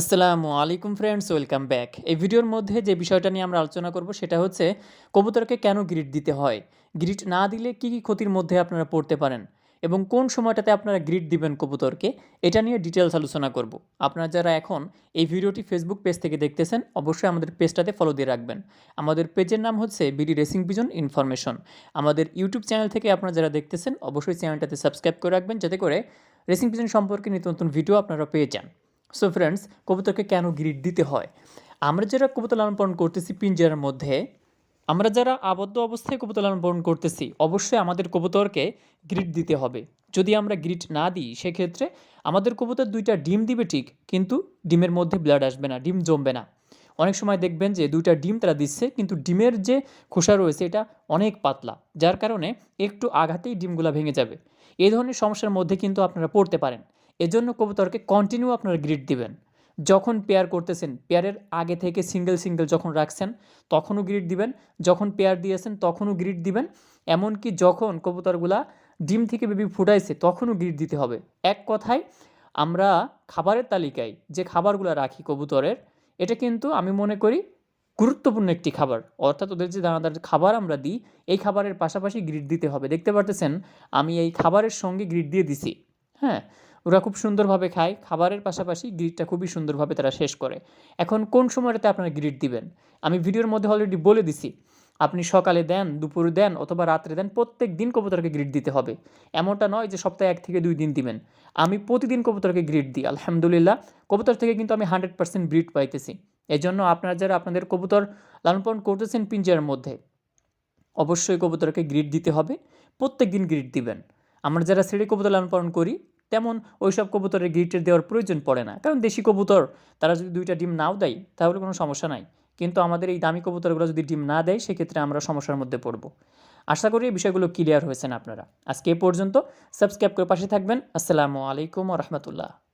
আসসালামু আলাইকুম friends welcome back এই ভিডিওর মধ্যে যে বিষয়টা নিয়ে আমরা আলোচনা করব সেটা হচ্ছে কবুতরকে কেন গ্রিড দিতে হয়? গ্রিড না দিলে কী কী ক্ষতির মধ্যে আপনারা পড়তে পারেন? এবং কোন সময়টাতে আপনারা গ্রিড দিবেন কবুতরকে? এটা নিয়ে ডিটেলস আলোচনা করব। আপনারা যারা এখন এই ভিডিওটি ফেসবুক পেজ থেকে দেখতেছেন, অবশ্যই আমাদের পেজটাতে ফলো দিয়ে রাখবেন। আমাদের পেজের নাম হচ্ছে বিডি রেসিং পিজন ইনফরমেশন আমাদের ইউটিউব চ্যানেল থেকে আপনারা যারা দেখতেছেন, অবশ্যই চ্যানেলটাতে সাবস্ক্রাইব করে রাখবেন, যাতে করে রেসিং পিজন সম্পর্কে নিত্য নতুন ভিডিও আপনারা পেয়ে যান। সো ফ্রেন্ডস কবুতরকে কেন গ্রিড দিতে হয়? আমরা যারা কবুতর লালন পালন করতেছি পিঞ্জারের মধ্যে, আমরা যারা আবদ্ধ অবস্থায় কবুতর লালন পালন করতেছি, অবশ্যই আমাদের কবুতরকে গ্রিড দিতে হবে। যদি আমরা গ্রিড না দিই, সেক্ষেত্রে আমাদের কবুতর দুইটা ডিম দিবে ঠিক, কিন্তু ডিমের মধ্যে ব্লাড আসবে না, ডিম জমবে না। অনেক সময় দেখবেন যে দুইটা ডিম তারা দিচ্ছে, কিন্তু ডিমের যে খোসা রয়েছে, এটা অনেক পাতলা, যার কারণে একটু আঘাতেই ডিমগুলো ভেঙে যাবে। এই ধরনের সমস্যার মধ্যে কিন্তু আপনারা পড়তে পারেন। এজন্য কবুতরকে কন্টিনিউ আপনারা গ্রিড দিবেন। যখন পেয়ার করতেছেন পেয়ারের আগে থেকে সিঙ্গেল সিঙ্গেল যখন রাখছেন, তখনও গ্রিড দিবেন। যখন পেয়ার দিয়েছেন, তখনও গ্রিড দিবেন। এমনকি যখন কবুতরগুলা ডিম থেকে বেবি ফুটাইছে, তখনও গ্রিড দিতে হবে। এক কথায়, আমরা খাবারের তালিকায় যে খাবারগুলো রাখি কবুতরের, এটা কিন্তু আমি মনে করি গুরুত্বপূর্ণ একটি খাবার। অর্থাৎ ওদের যে দানাদার খাবার আমরা দিই, এই খাবারের পাশাপাশি গ্রিড দিতে হবে। দেখতে পারতেছেন, আমি এই খাবারের সঙ্গে গ্রিড দিয়ে দিছি। হ্যাঁ ওরা খুব সুন্দরভাবে খায়। খাবারের পাশাপাশি গ্রিডটা খুবই সুন্দরভাবে তারা শেষ করে। এখন কোন সময়টাতে আপনারা গ্রিড দিবেন? আমি ভিডিওর মধ্যে অলরেডি বলে দিছি। আপনি সকালে দেন, দুপুরে দেন অথবা রাত্রে দেন, প্রত্যেক দিন কবুতরকে গ্রিড দিতে হবে। এমনটা নয় যে সপ্তাহে এক থেকে দুই দিন দিবেন। আমি প্রতিদিন কবুতরকে গ্রিড দিই, আলহামদুলিল্লাহ। কবুতর থেকে কিন্তু আমি হান্ড্রেড পার্সেন্ট ব্রিড পাইতেছি। এই জন্য আপনারা যারা আপনাদের কবুতর লালন পালন করতেছেন পিঞ্জার মধ্যে, অবশ্যই কবুতরকে গ্রিড দিতে হবে। প্রত্যেক দিন গ্রিড দিবেন। আমরা যারা ছেড়ে কবুতর লালন পালন করি তেমন ওই সব কবুতরের গ্রিটের দেওয়ার প্রয়োজন পড়ে না। কারণ দেশি কবুতর, তারা যদি দুইটা ডিম নাও দেয়, তাহলে কোনো সমস্যা নাই। কিন্তু আমাদের এই দামি কবুতরগুলো যদি ডিম না দেয়, সেক্ষেত্রে আমরা সমস্যার মধ্যে পড়ব। আশা করি এই বিষয়গুলো ক্লিয়ার হয়েছেন আপনারা। আজকে এ পর্যন্ত। সাবস্ক্রাইব করে পাশে থাকবেন। আসসালামু আলাইকুম রহমতুল্লাহ।